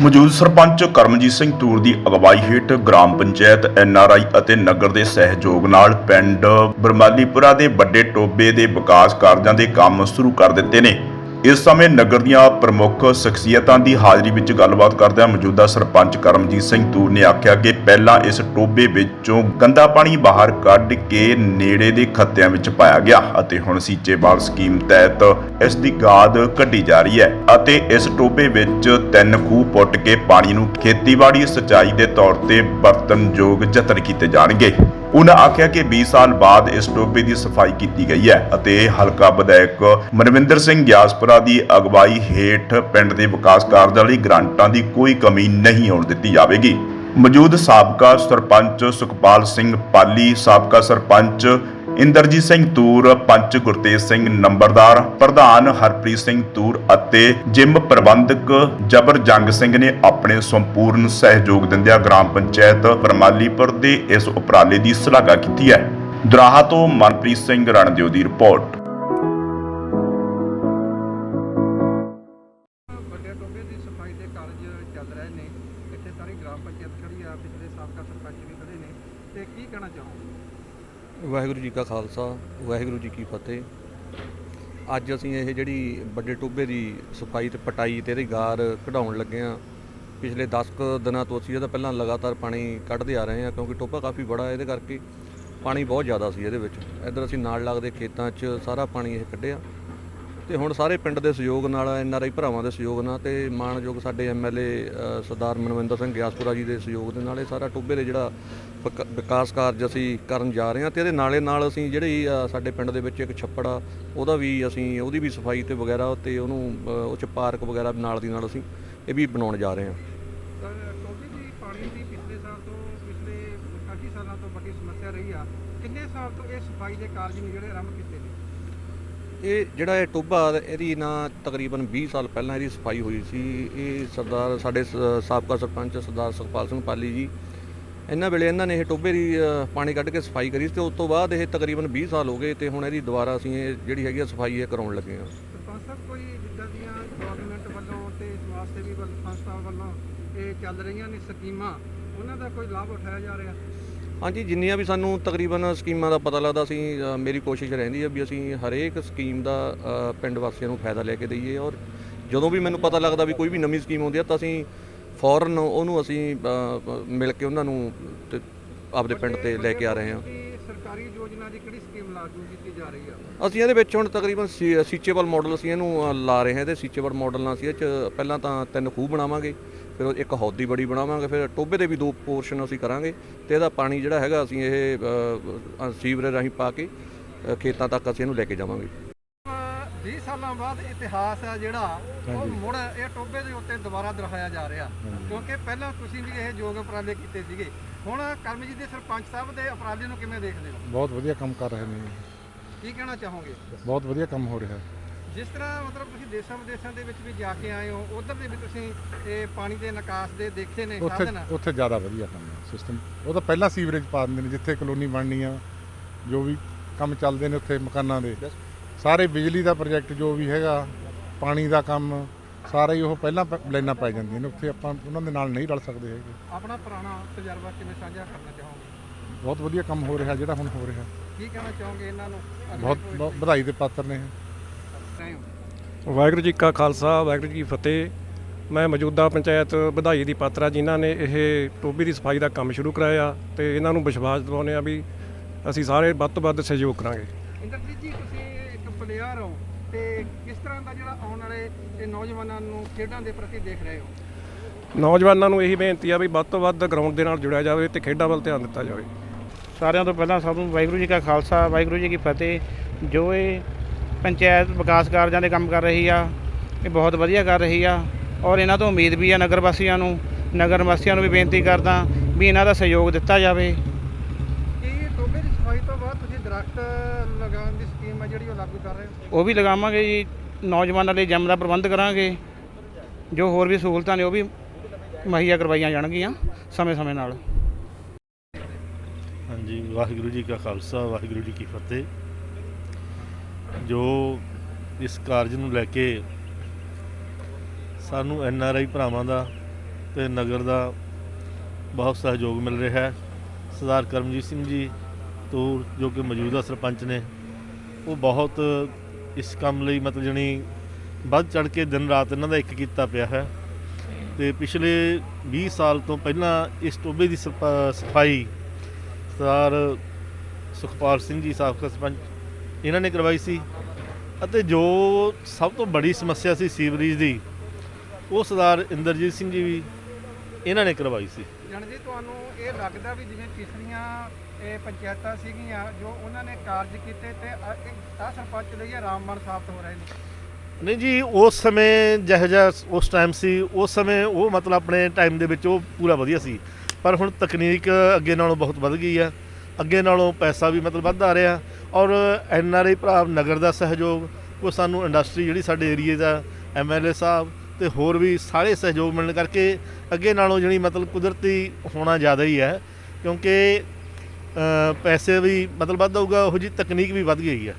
ਮੌਜੂਦ ਸਰਪੰਚ ਕਰਮਜੀਤ ਸਿੰਘ ਤੂਰ ਦੀ ਅਗਵਾਈ ਹੇਠ ਗ੍ਰਾਮ ਪੰਚਾਇਤ ਐਨਆਰਆਈ ਅਤੇ ਨਗਰ ਦੇ ਸਹਿਯੋਗ ਨਾਲ ਪਿੰਡ ਬਰਮਾਲੀਪੁਰਾ ਦੇ ਵੱਡੇ ਟੋਬੇ ਦੇ ਵਿਕਾਸ ਕਾਰਜਾਂ ਦੇ ਕੰਮ ਸ਼ੁਰੂ ਕਰ ਦਿੱਤੇ ਨੇ। ਇਸ ਸਮੇਂ ਨਗਰ ਦੀਆਂ ਪ੍ਰਮੁੱਖ ਸ਼ਖਸੀਅਤਾਂ ਦੀ ਹਾਜ਼ਰੀ ਵਿੱਚ ਗੱਲਬਾਤ ਕਰਦਿਆਂ ਮੌਜੂਦਾ ਸਰਪੰਚ ਕਰਮਜੀਤ ਸਿੰਘ ਤੂਰ ਨੇ ਆਖਿਆ ਕਿ ਪਹਿਲਾਂ ਇਸ ਟੋਬੇ ਵਿੱਚੋਂ ਗੰਦਾ ਪਾਣੀ ਬਾਹਰ ਕੱਢ ਕੇ ਨੇੜੇ ਦੇ ਖੱਤਿਆਂ ਵਿੱਚ ਪਾਇਆ ਗਿਆ ਅਤੇ ਹੁਣ ਸੀਚੇਵਾਲ ਸਕੀਮ ਤਹਿਤ ਇਸ ਦੀ ਗਾਦ ਕੱਢੀ ਜਾ ਰਹੀ ਹੈ ਅਤੇ ਇਸ ਟੋਬੇ ਵਿੱਚ ਤਿੰਨ ਖੂਹ ਪੁੱਟ ਕੇ ਪਾਣੀ ਨੂੰ ਖੇਤੀਬਾੜੀ ਸਿੰਚਾਈ ਦੇ ਤੌਰ ਤੇ ਵਰਤਨਯੋਗ ਯਤਨ ਕੀਤੇ ਜਾਣਗੇ। ਉਹਨਾਂ ਆਖਿਆ ਕਿ 20 ਸਾਲ ਬਾਅਦ ਇਸ ਟੋਬੇ ਦੀ ਸਫ਼ਾਈ ਕੀਤੀ ਗਈ ਹੈ ਅਤੇ ਹਲਕਾ ਵਿਧਾਇਕ ਮਨਵਿੰਦਰ ਸਿੰਘ ਗਿਆਸਪੁਰਾ ਦੀ ਅਗਵਾਈ ਹੇਠ ਪਿੰਡ ਦੇ ਵਿਕਾਸ ਕਾਰਜਾਂ ਲਈ ਗ੍ਰਾਂਟਾਂ ਦੀ ਕੋਈ ਕਮੀ ਨਹੀਂ ਆਉਣ ਦਿੱਤੀ ਜਾਵੇਗੀ। ਮੌਜੂਦ ਸਾਬਕਾ ਸਰਪੰਚ ਸੁਖਪਾਲ ਸਿੰਘ ਪਾਲੀ, ਸਾਬਕਾ ਸਰਪੰਚ ਇੰਦਰਜੀਤ ਸਿੰਘ ਤੂਰ, ਪੰਚ ਗੁਰਤੇਜ ਸਿੰਘ ਨੰਬਰਦਾਰ, ਪ੍ਰਧਾਨ ਹਰਪ੍ਰੀਤ ਸਿੰਘ ਤੂਰ ਅਤੇ ਜਿਮ ਪ੍ਰਬੰਧਕ ਜਬਰ ਜੰਗ ਸਿੰਘ ਨੇ ਆਪਣੇ ਸੰਪੂਰਨ ਸਹਿਯੋਗ ਦਿੰਦਿਆਂ ਗ੍ਰਾਮ ਪੰਚਾਇਤ ਬਰਮਾਲੀਪੁਰ ਦੇ ਇਸ ਉਪਰਾਲੇ ਦੀ ਸ਼ਲਾਘਾ ਕੀਤੀ ਹੈ। ਦਰਾਹਾ ਤੋਂ ਮਨਪ੍ਰੀਤ ਸਿੰਘ ਰਣਦਿਓ ਦੀ ਰਿਪੋਰਟ। ਵੱਡੇ ਟੋਬੇ ਦੀ ਸਫ਼ਾਈ ਦੇ ਕਾਰਜ ਚੱਲ ਰਹੇ ਨੇ। ਇੱਥੇ ਸਾਰੀ ਗ੍ਰਾਮ ਪੰਚਾਇਤ ਖੜੀ ਆ, ਪਿਛਲੇ ਸਾਬਕਾ ਸਰਪੰਚ ਵੀ ਖੜੇ ਨੇ। ਤੇ ਕੀ ਕਹਿਣਾ ਚਾਹੋਗੇ? ਵਾਹਿਗੁਰੂ ਜੀ ਕਾ ਖਾਲਸਾ, ਵਾਹਿਗੁਰੂ ਜੀ ਕੀ ਫਤਿਹ। ਅੱਜ ਅਸੀਂ ਇਹ ਜਿਹੜੀ ਵੱਡੇ ਟੋਬੇ ਦੀ ਸਫ਼ਾਈ ਤੇ ਪਟਾਈ ਤੇ ਇਹਦੀ ਗਾਰ ਕਢਾਉਣ ਲੱਗੇ ਆ ਪਿਛਲੇ 10 ਕੁ ਦਿਨਾਂ ਤੋਂ ਅਸੀਂ ਇਹਦਾ ਪਹਿਲਾਂ ਲਗਾਤਾਰ ਪਾਣੀ ਕੱਢਦੇ ਆ ਰਹੇ ਹਾਂ ਕਿਉਂਕਿ ਟੋਬਾ ਕਾਫੀ ਬੜਾ ਇਹਦੇ ਕਰਕੇ ਪਾਣੀ ਬਹੁਤ ਜ਼ਿਆਦਾ ਸੀ ਇਹਦੇ ਵਿੱਚ। ਇੱਧਰ ਅਸੀਂ ਨਾਲ ਲੱਗਦੇ ਖੇਤਾਂ 'ਚ ਸਾਰਾ ਪਾਣੀ ਇਹ ਕੱਢਿਆ। ਤੇ ਹੁਣ ਸਾਰੇ ਪਿੰਡ ਦੇ ਸਹਿਯੋਗ ਨਾਲ, ਐਨ ਆਰ ਆਈ ਭਰਾਵਾਂ ਦੇ ਸਹਿਯੋਗ ਨਾਲ ਤੇ ਮਾਣਯੋਗ ਸਾਡੇ ਐਮਐਲਏ ਸਰਦਾਰ ਮਨਵਿੰਦਰ ਸਿੰਘ ਗਿਆਸਪੁਰਾ ਜੀ ਦੇ ਸਹਿਯੋਗ ਦੇ ਨਾਲ ਇਹ ਸਾਰਾ ਟੋਬੇ ਦੇ ਜਿਹੜਾ ਵਿਕ- ਵਿਕਾਸ ਕਾਰਜ ਅਸੀਂ ਕਰਨ ਜਾ ਰਹੇ ਹਾਂ ਤੇ ਇਹਦੇ ਨਾਲੇ ਨਾਲ ਅਸੀਂ ਜਿਹੜੀ ਸਾਡੇ ਪਿੰਡ ਦੇ ਵਿੱਚ ਇੱਕ ਛੱਪੜ ਆ, ਉਹਦਾ ਵੀ ਅਸੀਂ, ਉਹਦੀ ਵੀ ਸਫ਼ਾਈ ਤੇ ਵਗੈਰਾ ਤੇ ਉਹਨੂੰ ਉਹ ਚ ਪਾਰਕ ਵਗੈਰਾ ਨਾਲ ਦੀ ਨਾਲ ਅਸੀਂ ਇਹ ਵੀ ਬਣਾਉਣ ਜਾ ਰਹੇ ਹਾਂ। ਟੋਬੇ ਦੀ ਪਾਣੀ ਦੀ ਪਿਛਲੇ ਸਾਲ ਤੋਂ, ਪਿਛਲੇ ਕਾਫੀ ਸਾਲਾਂ ਤੋਂ ਵੱਡੀ ਸਮੱਸਿਆ ਰਹੀ ਆ। ਕਿੰਨੇ ਸਾਲ ਤੋਂ ਇਹ ਸਫ਼ਾਈ ਦੇ ਕਾਰਜ ਨੇ ਜਿਹੜੇ ਆਰੰਭ ਕੀਤੇ ਨੇ? ਇਹ ਜਿਹੜਾ ਇਹ ਟੋਭਾ ਇਹਦੀ ਨਾ ਤਕਰੀਬਨ 20 ਸਾਲ ਪਹਿਲਾਂ ਇਹਦੀ ਸਫ਼ਾਈ ਹੋਈ ਸੀ। ਇਹ ਸਰਦਾਰ, ਸਾਡੇ ਸ- ਸਾਬਕਾ ਸਰਪੰਚ ਸਰਦਾਰ ਸੁਖਪਾਲ ਸਿੰਘ ਪਾਲੀ ਜੀ, ਇਹਨਾਂ ਵੇਲੇ ਇਹਨਾਂ ਨੇ ਇਹ ਟੋਭੇ ਦੀ ਪਾਣੀ ਕੱਢ ਕੇ ਸਫ਼ਾਈ ਕਰੀ ਸੀ ਤੇ ਉਸ ਤੋਂ ਬਾਅਦ ਇਹ ਤਕਰੀਬਨ 20 ਸਾਲ ਹੋ ਗਏ ਤੇ ਹੁਣ ਇਹਦੀ ਦੁਬਾਰਾ ਅਸੀਂ ਇਹ ਜਿਹੜੀ ਹੈਗੀ ਆ ਸਫ਼ਾਈ ਇਹ ਕਰਾਉਣ ਲੱਗੇ ਹਾਂ। ਸਰਪੰਚ ਸਾਹਿਬ, ਕੋਈ ਜਿੱਦਾਂ ਦੀਆਂ ਗਵਰਨਮੈਂਟ ਵੱਲੋਂ ਤੇ ਸਮਾਜ ਸੇਵੀ ਸੰਸਥਾ ਵੱਲੋਂ ਇਹ ਚੱਲ ਰਹੀਆਂ ਨੇ ਸਕੀਮਾਂ, ਉਹਨਾਂ ਦਾ ਕੋਈ ਲਾਭ ਉਠਾਇਆ ਜਾ ਰਿਹਾ? ਹਾਂਜੀ, ਜਿੰਨੀਆਂ ਵੀ ਸਾਨੂੰ ਤਕਰੀਬਨ ਸਕੀਮਾਂ ਦਾ ਪਤਾ ਲੱਗਦਾ, ਅਸੀਂ ਮੇਰੀ ਕੋਸ਼ਿਸ਼ ਰਹਿੰਦੀ ਹੈ ਵੀ ਅਸੀਂ ਹਰੇਕ ਸਕੀਮ ਦਾ ਪਿੰਡ ਵਾਸੀਆਂ ਨੂੰ ਫਾਇਦਾ ਲੈ ਕੇ ਦਈਏ ਔਰ ਜਦੋਂ ਵੀ ਮੈਨੂੰ ਪਤਾ ਲੱਗਦਾ ਵੀ ਕੋਈ ਵੀ ਨਵੀਂ ਸਕੀਮ ਆਉਂਦੀ ਹੈ ਤਾਂ ਅਸੀਂ ਫੌਰਨ ਉਹਨੂੰ ਅਸੀਂ ਮਿਲ ਕੇ ਉਹਨਾਂ ਨੂੰ ਆਪਦੇ ਪਿੰਡ ਤੇ ਲੈ ਕੇ ਆ ਰਹੇ ਹਾਂ। ਸਰਕਾਰੀ ਯੋਜਨਾ ਦੀ ਕਿਹੜੀ ਸਕੀਮ ਲਾਗੂ ਕੀਤੀ ਜਾ ਰਹੀ ਆ? ਅਸੀਂ ਇਹਦੇ ਵਿੱਚ ਹੁਣ ਤਕਰੀਬਨ ਸੀਚੇਬਲ ਮਾਡਲ ਅਸੀਂ ਇਹਨੂੰ ਲਾ ਰਹੇ ਹਾਂ। ਤੇ ਸੀਚੇਬਲ ਮਾਡਲ ਨਾਲ ਅਸੀਂ ਇਹ ਚ ਪਹਿਲਾਂ ਤਾਂ ਤਿੰਨ ਖੂਹ ਬਣਾਵਾਂਗੇ ਫਿਰ ਇੱਕ ਹੌਦੀ ਬੜੀ ਬਣਾਵਾਂਗੇ ਫਿਰ ਟੋਬੇ ਦੇ ਵੀ ਦੋ ਪੋਰਸ਼ਨ ਅਸੀਂ ਕਰਾਂਗੇ ਤੇ ਇਹਦਾ ਪਾਣੀ ਜਿਹੜਾ ਹੈਗਾ ਅਸੀਂ ਇਹ ਸੀਵਰੇਜ ਰਾਹੀਂ ਪਾ ਕੇ ਖੇਤਾਂ ਤੱਕ ਅਸੀਂ ਇਹਨੂੰ ਲੈ ਕੇ ਜਾਵਾਂਗੇ। 20 ਸਾਲਾਂ ਬਾਅਦ ਇਤਿਹਾਸ ਆ ਜਿਹੜਾ ਉਹ ਮੁੜ ਇਹ ਟੋਬੇ ਦੇ ਉੱਤੇ ਦੁਬਾਰਾ ਦੁਹਰਾਇਆ ਜਾ ਰਿਹਾ। ਕਿਉਂਕਿ ਪਹਿਲਾਂ ਤੁਸੀਂ ਵੀ ਇਹ ਯੋਗ ਉਪਰਾਲੇ ਕੀਤੇ ਸੀਗੇ। ਹੁਣ ਕਰਮਜੀਤ ਦੇ ਸਰਪੰਚ ਸਾਹਿਬ ਦੇ ਉਪਰਾਲੇ ਨੂੰ ਕਿਵੇਂ ਦੇਖਦੇ ਹੋ? ਬਹੁਤ ਵਧੀਆ ਕੰਮ ਕਰ ਰਹੇ ਨੇ ਕੀ ਕਹਿਣਾ ਚਾਹੋਗੇ? ਬਹੁਤ ਵਧੀਆ ਕੰਮ ਹੋ ਰਿਹਾ ਹੈ। ਜਿਸ ਤਰ੍ਹਾਂ ਮਤਲਬ ਤੁਸੀਂ ਦੇਸ਼ਾਂ ਵਿਦੇਸ਼ਾਂ ਦੇ ਵਿੱਚ ਵੀ ਜਾ ਕੇ ਆਏ ਹੋ ਉਧਰ ਦੇ ਵੀ ਤੁਸੀਂ ਇਹ ਪਾਣੀ ਦੇ ਨਿਕਾਸ ਦੇ ਦੇਖੇ ਨੇ ਉੱਥੇ ਸਾਧਨ? ਉੱਥੇ ਜ਼ਿਆਦਾ ਵਧੀਆ ਕੰਮ ਹੈ ਸਿਸਟਮ ਉਹ ਤਾਂ ਪਹਿਲਾਂ ਸੀਵਰੇਜ ਪਾ ਦਿੰਦੇ ਨੇ ਜਿੱਥੇ ਕਲੋਨੀ ਬਣਨੀ ਆ ਜੋ ਵੀ ਕੰਮ ਚੱਲਦੇ ਨੇ ਉੱਥੇ ਮਕਾਨਾਂ ਦੇ। ਸਾਰੇ ਬਿਜਲੀ ਦਾ ਪ੍ਰੋਜੈਕਟ ਜੋ ਵੀ ਹੈਗਾ ਪਾਣੀ ਦਾ ਕੰਮ ਸਾਰਾ ਹੀ ਉਹ ਪਹਿਲਾਂ ਪ- ਲਾਈਨਾਂ ਪੈ ਜਾਂਦੀਆਂ ਨੇ ਉੱਥੇ ਆਪਾਂ ਉਹਨਾਂ ਦੇ ਨਾਲ ਨਹੀਂ ਰਲ ਸਕਦੇ ਹੈਗੇ। ਆਪਣਾ ਪੁਰਾਣਾ ਤਜਰਬਾ ਕਿਵੇਂ ਸਾਂਝਾ ਕਰਨਾ ਚਾਹੋਗੇ? ਬਹੁਤ ਵਧੀਆ ਕੰਮ ਹੋ ਰਿਹਾ ਜਿਹੜਾ ਹੁਣ ਹੋ ਰਿਹਾ। ਕੀ ਕਹਿਣਾ ਚਾਹੋਗੇ ਇਹਨਾਂ ਨੂੰ? ਬਹੁਤ ਵਧਾਈ ਦੇ ਪਾਤਰ ਨੇ ਇਹ। ਹੋ ਵਾਹਿਗੁਰੂ ਜੀ ਕਾ ਖਾਲਸਾ ਵਾਹਿਗੁਰੂ ਜੀ ਕੀ ਫਤਿਹ। ਮੈਂ ਮੌਜੂਦਾ ਪੰਚਾਇਤ ਵਧਾਈ ਦੀ ਪਾਤਰਾ ਜਿਨ੍ਹਾਂ ਨੇ ਇਹ ਟੋਬੀ ਦੀ ਸਫ਼ਾਈ ਦਾ ਕੰਮ ਸ਼ੁਰੂ ਕਰਾਇਆ ਤੇ ਇਹਨਾਂ ਨੂੰ ਵਿਸ਼ਵਾਸ ਦਿਵਾਉਂਦੇ ਆ ਵੀ ਅਸੀਂ ਸਾਰੇ ਵੱਧ ਤੋਂ ਵੱਧ ਸਹਿਯੋਗ ਕਰਾਂਗੇ। ਇੰਦਰਜੀਤ ਜੀ ਤੁਸੀਂ ਇੱਕ ਪਲੇਅਰ ਹੋ ਤੇ ਕਿਸ ਤਰ੍ਹਾਂ ਦਾ ਜਿਹੜਾ ਆਉਣ ਵਾਲੇ ਇਹ ਨੌਜਵਾਨਾਂ ਨੂੰ ਖੇਡਾਂ ਦੇ ਪ੍ਰਤੀ ਦੇਖ ਰਹੇ ਹੋ? ਨੌਜਵਾਨਾਂ ਨੂੰ ਇਹੀ ਬੇਨਤੀ ਆ ਵੀ ਵੱਧ ਤੋਂ ਵੱਧ ਗਰਾਊਂਡ ਦੇ ਨਾਲ ਜੁੜਿਆ ਜਾਵੇ ਤੇ ਖੇਡਾਂ ਵੱਲ ਧਿਆਨ ਦਿੱਤਾ ਜਾਵੇ। ਸਾਰਿਆਂ ਤੋਂ ਪਹਿਲਾਂ ਸਭ ਨੂੰ ਵਾਹਿਗੁਰੂ ਜੀ ਕਾ ਖਾਲਸਾ ਵਾਹਿਗੁਰੂ ਜੀ ਕੀ ਫਤਿਹ। ਜੋ ਇਹ ਪੰਚਾਇਤ ਵਿਕਾਸ ਕਾਰਜਾਂ ਦੇ ਕੰਮ ਕਰ ਰਹੀ ਆ ਇਹ ਬਹੁਤ ਵਧੀਆ ਕਰ ਰਹੀ ਆ। ਔਰ ਇਹਨਾਂ ਤੋਂ ਉਮੀਦ ਵੀ ਆ ਨਗਰ ਵਾਸੀਆਂ ਨੂੰ ਨਗਰ ਵਾਸੀਆਂ ਨੂੰ ਵੀ ਬੇਨਤੀ ਕਰਦਾ ਵੀ ਇਹਨਾਂ ਦਾ ਸਹਿਯੋਗ ਦਿੱਤਾ ਜਾਵੇ। ਤੋਂ ਬਾਅਦ ਤੁਸੀਂ ਦਰਖਤ ਲਗਾਉਣ ਦੀ ਸਕੀਮ ਹੈ ਜਿਹੜੀ ਉਹ ਲਾਗੂ ਕਰ ਰਹੇ ਹੋ? ਉਹ ਵੀ ਲਗਾਵਾਂਗੇ ਜੀ। ਨੌਜਵਾਨਾਂ ਲਈ ਜਿਮ ਦਾ ਪ੍ਰਬੰਧ ਕਰਾਂਗੇ। ਜੋ ਹੋਰ ਵੀ ਸਹੂਲਤਾਂ ਨੇ ਉਹ ਵੀ ਮੁਹੱਈਆ ਕਰਵਾਈਆਂ ਜਾਣਗੀਆਂ ਸਮੇਂ-ਸਮੇਂ ਨਾਲ। ਹਾਂਜੀ ਵਾਹਿਗੁਰੂ ਜੀ ਕਾ ਖਾਲਸਾ ਵਾਹਿਗੁਰੂ ਜੀ ਕੀ ਫਤਿਹ। ਜੋ ਇਸ ਕਾਰਜ ਨੂੰ ਲੈ ਕੇ ਸਾਨੂੰ ਐਨ ਆਰ ਆਈ ਭਰਾਵਾਂ ਦਾ ਤੇ ਨਗਰ ਦਾ ਬਹੁਤ ਸਹਿਯੋਗ ਮਿਲ ਰਿਹਾ ਹੈ। ਸਰਦਾਰ ਕਰਮਜੀਤ ਸਿੰਘ ਜੀ ਤੂਰ ਜੋ ਕਿ ਮੌਜੂਦਾ ਸਰਪੰਚ ਨੇ, ਉਹ ਬਹੁਤ ਇਸ ਕੰਮ ਲਈ ਮਤਲਬ ਜਣੀ ਵੱਧ ਚੜ ਕੇ ਦਿਨ ਰਾਤ ਇਹਨਾਂ ਦਾ ਇੱਕ ਕੀਤਾ ਪਿਆ ਹੈ। ਤੇ ਪਿਛਲੇ 20 ਸਾਲ ਤੋਂ ਪਹਿਲਾਂ ਇਸ ਟੋਬੇ ਦੀ ਸਫਾ- ਸਫ਼ਾਈ ਸਰਦਾਰ ਸੁਖਪਾਲ ਸਿੰਘ ਜੀ, ਸਾਬਕਾ ਸਰਪੰਚ, ਇਹਨਾਂ ਨੇ ਕਰਵਾਈ ਸੀ ਅਤੇ ਜੋ ਸਭ ਤੋਂ ਬੜੀ ਸਮੱਸਿਆ ਸੀ ਸੀਵਰੇਜ ਦੀ, ਉਹ ਸਰਦਾਰ ਇੰਦਰਜੀਤ ਸਿੰਘ ਜੀ ਵੀ ਇਹਨਾਂ ਨੇ ਕਰਵਾਈ ਸੀ। ਜਾਣੀ ਜੀ ਤੁਹਾਨੂੰ ਇਹ ਲੱਗਦਾ ਵੀ ਜਿਵੇਂ ਪਿਛਲੀਆਂ ਇਹ ਪੰਚਾਇਤਾਂ ਸੀਗੀਆਂ ਜੋ ਉਹਨਾਂ ਨੇ ਕਾਰਜ ਕੀਤੇ ਤੇ ਆ ਸਰਪੰਚ ਲਈ ਇਹ ਸਾਬਤ ਹੋ ਰਹੇ ਨੇ? ਨਹੀਂ ਜੀ, ਉਸ ਸਮੇਂ ਜਿਹੋ ਜਿਹਾ ਉਸ ਟਾਈਮ ਸੀ, ਉਸ ਸਮੇਂ ਉਹ ਮਤਲਬ ਆਪਣੇ ਟਾਈਮ ਦੇ ਵਿੱਚ ਉਹ ਪੂਰਾ ਵਧੀਆ ਸੀ। ਪਰ ਹੁਣ ਤਕਨੀਕ ਅੱਗੇ ਨਾਲੋਂ ਬਹੁਤ ਵੱਧ ਗਈ ਆ। ਅੱਗੇ ਨਾਲੋਂ ਪੈਸਾ ਵੀ ਮਤਲਬ ਵੱਧ ਆ ਰਿਹਾ ਔਰ ਐਨ ਆਰ ਆਈ ਭਰਾ ਨਗਰ ਦਾ ਸਹਿਯੋਗ, ਉਹ ਸਾਨੂੰ ਇੰਡਸਟਰੀ ਜਿਹੜੀ ਸਾਡੇ ਏਰੀਏ ਦਾ ਐਮ ਐਲ ਏ ਸਾਹਿਬ ਤੇ ਹੋਰ ਵੀ ਸਾਰੇ ਸਹਿਯੋਗ ਮਿਲਣ ਕਰਕੇ ਅੱਗੇ ਨਾਲੋਂ ਜਿਹੜੀ ਮਤਲਬ ਕੁਦਰਤੀ ਹੋਣਾ ਜ਼ਿਆਦਾ ਹੀ ਹੈ, ਕਿਉਂਕਿ ਪੈਸੇ ਵੀ ਮਤਲਬ ਵੱਧ ਆਊਗਾ, ਉਹ ਜੀ ਤਕਨੀਕ ਵੀ ਵੱਧ ਗਈ ਹੈ।